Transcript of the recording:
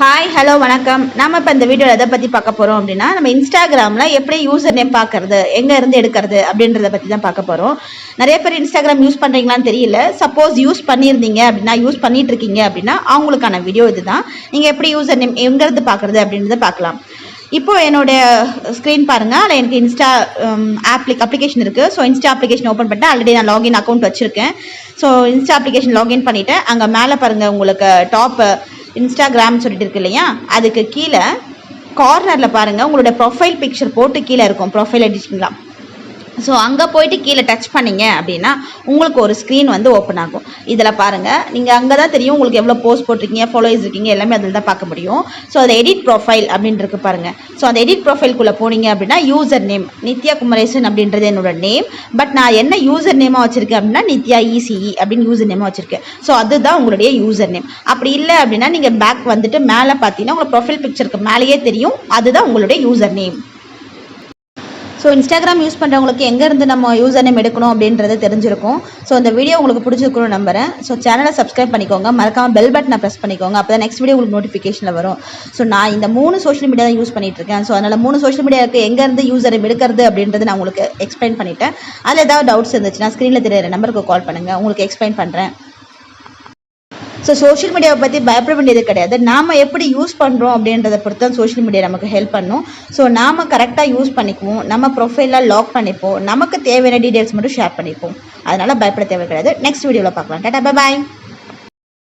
Hi hello வணக்கம். நம்ம இப்போ இந்த வீடியோவில் எதை பற்றி பார்க்க போகிறோம் அப்படின்னா நம்ம இன்ஸ்டாகிராமில் எப்படி யூசர் நேம் பார்க்கறது எங்கே இருந்து எடுக்கிறது அப்படின்றத பற்றி தான் பார்க்க போகிறோம் நிறைய பேர் இன்ஸ்டாகிராம் யூஸ் பண்ணுறீங்களான்னு தெரியல. சப்போஸ் யூஸ் பண்ணியிருந்தீங்க அப்படின்னா யூஸ் பண்ணிட்டு இருக்கீங்க அப்படின்னா அவங்களுக்கான வீடியோ இதுதான். நீங்கள் எப்படி யூசர் நேம் எங்கேருந்து பார்க்குறது அப்படின்றத பார்க்கலாம். இப்போ என்னுடைய ஸ்க்ரீன் பாருங்கள் அதில் எனக்கு இன்ஸ்டா ஆப்ளிக் அப்ளிகேஷன் இருக்குது ஸோ இன்ஸ்டா அப்ளிகேஷன் ஓப்பன் பண்ணிட்டு ஆல்ரெடி நான் லாகின் அக்கௌண்ட் வச்சுருக்கேன். ஸோ இன்ஸ்டா அப்ளிகேஷன் லாகின் பண்ணிவிட்டேன் அங்கே மேலே பாருங்கள் உங்களுக்கு டாப்பு இன்ஸ்டாகிராம் சொல்லிட்டு இருக்கு இல்லையா? அதுக்கு கீழே கார்னரில் பாருங்கள் உங்களோட ப்ரொஃபைல் பிக்சர் போட்டு கீழே இருக்கும். ப்ரொஃபைல் எடிட்டிங்லாம் ஸோ அங்கே போயிட்டு கீழே டச் பண்ணீங்க அப்படின்னா உங்களுக்கு ஒரு ஸ்க்ரீன் வந்து ஓப்பன் ஆகும். இதில் பாருங்கள் நீங்கள் அங்கே தான் தெரியும் உங்களுக்கு எவ்வளோ போஸ்ட் போட்டிருக்கீங்க ஃபாலோயர்ஸ் இருக்கீங்க எல்லாமே அதில் தான் பார்க்க முடியும். ஸோ அது எடிட் ப்ரொஃபைல் அப்படின்றது பாருங்கள் ஸோ அந்த எடிட் ப்ரொஃபைல்குள்ளே போனீங்க அப்படின்னா யூசர் நேம் நித்யா குமரேசன் அப்படின்றது என்னோட நேம் பட் நான் என்ன யூசர் நேமாக வச்சுருக்கேன் அப்படின்னா நித்யா இசிஇ அப்படின்னு யூசர் நேமாக வச்சுருக்கேன். ஸோ அதுதான் உங்களுடைய யூசர் நேம் அப்படி இல்லை அப்படின்னா நீங்கள் பேக் வந்துட்டு மேலே பார்த்தீங்கன்னா உங்கள் ப்ரொஃபைல் பிக்சருக்கு மேலேயே தெரியும். அதுதான் உங்களுடைய user name so Instagram use பண்ணுறவங்களுக்கு எங்கேருந்து நம்ம யூசர் நேம் எடுக்கணும் அப்படின்றது தெரிஞ்சிருக்கும். ஸோ இந்த வீடியோ உங்களுக்கு பிடிச்சிருக்கணும் நம்புறேன். ஸோ சேனலை சப்ஸ்கிரைப் பண்ணிக்கோங்க. மறக்காம பெல் பட்டனை ப்ரெஸ் பண்ணிக்கோங்க. அப்போ தான் நெக்ஸ்ட் வீடியோ உங்களுக்கு நோட்டிஃபிகேஷனில் வரும். ஸோ நான் இந்த மூணு சோஷியல் மீடியா தான் யூஸ் பண்ணிட்டு இருக்கேன். ஸோ அதனால் மூணு சோஷியல் மீடியாவுக்கு எங்கேருந்து யூசர் நேம் எடுக்கிறது அப்படின்றது நான் உங்களுக்கு எக்ஸ்பிளைன் பண்ணிட்டேன். அதில் ஏதாவது டவுட்ஸ் இருந்துச்சுன்னா ஸ்க்ரீனில் தெரியுற நம்பருக்கு கால் பண்ணுங்கள் உங்களுக்கு எக்ஸ்பிளைன் பண்ணுறேன் ஸோ சோஷியல் மீடியாவை பற்றி பயப்பட வேண்டியது கிடையாது. நாம் எப்படி யூஸ் பண்ணுறோம் அப்படின்றத பொறுத்து தான் சோஷியல் மீடியா நமக்கு ஹெல்ப் பண்ணும். ஸோ நாம் கரெக்டாக யூஸ் பண்ணிக்குவோம். நம்ம ப்ரொஃபைலாக லாக் பண்ணிப்போம். நமக்கு தேவையான டீட்டெயில்ஸ் மட்டும் ஷேர் பண்ணிப்போம். அதனால் பயப்பட தேவை கிடையாது நெக்ஸ்ட் வீடியோவில் பார்க்கலாம். டாட்டா பாய்